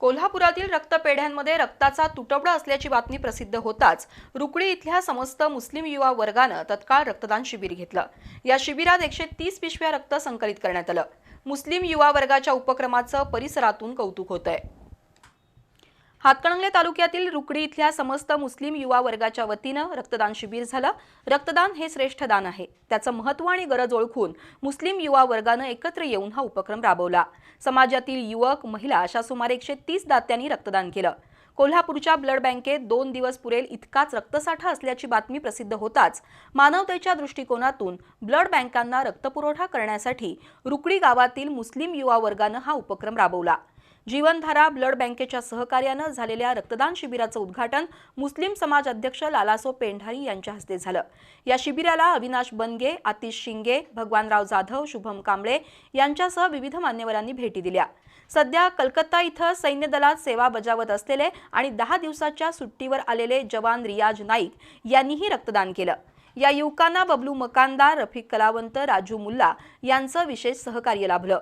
कोल्हापुरातील रक्तपेढ्यांमध्ये रक्ताचा तुटवडा असल्याची बातमी प्रसिद्ध होताच रुकडी इथल्या समस्त मुस्लिम युवा वर्गानं तत्काळ रक्तदान शिबिर घेतलं. या शिबिरात एकशे तीस पिशव्या रक्त संकलित करण्यात आलं. मुस्लिम युवा वर्गाच्या उपक्रमाचं परिसरातून कौतुक होतंय. हातकणंगले तालुक्यातील रुकडी इथल्या समस्त मुस्लिम युवा वर्गाच्या वतीनं रक्तदान शिबिर झालं. रक्तदान हे श्रेष्ठ दान आहे. त्याचं महत्त्व आणि गरज ओळखून मुस्लिम युवा वर्गानं एकत्र येऊन हा उपक्रम राबवला. समाजातील युवक महिला अशा सुमारे एकशे तीस दात्यांनी रक्तदान केलं. कोल्हापूरच्या ब्लड बँकेत दोन दिवस पुरेल इतकाच रक्तसाठा असल्याची बातमी प्रसिद्ध होताच मानवतेच्या दृष्टिकोनातून ब्लड बँकांना रक्तपुरवठा करण्यासाठी रुकडी गावातील मुस्लिम युवा वर्गानं हा उपक्रम राबवला. जीवनधारा ब्लड बँकेच्या सहकार्यानं झालेल्या रक्तदान शिबिराचं उद्घाटन मुस्लिम समाज अध्यक्ष लालासो पेंढारी यांच्या हस्ते झालं. या शिबिराला अविनाश बनगे आतिश शिंगे भगवानराव जाधव शुभम कांबळे यांच्यासह विविध मान्यवरांनी भेटी दिल्या. सध्या कलकत्ता इथं सैन्य दलात सेवा बजावत असलेले आणि दहा दिवसाच्या सुट्टीवर आलेले जवान रियाज नाईक यांनीही रक्तदान केलं. या युवकांना बबलू मकानदार रफिक कलावंत राजू मुल्ला यांचं विशेष सहकार्य लाभलं.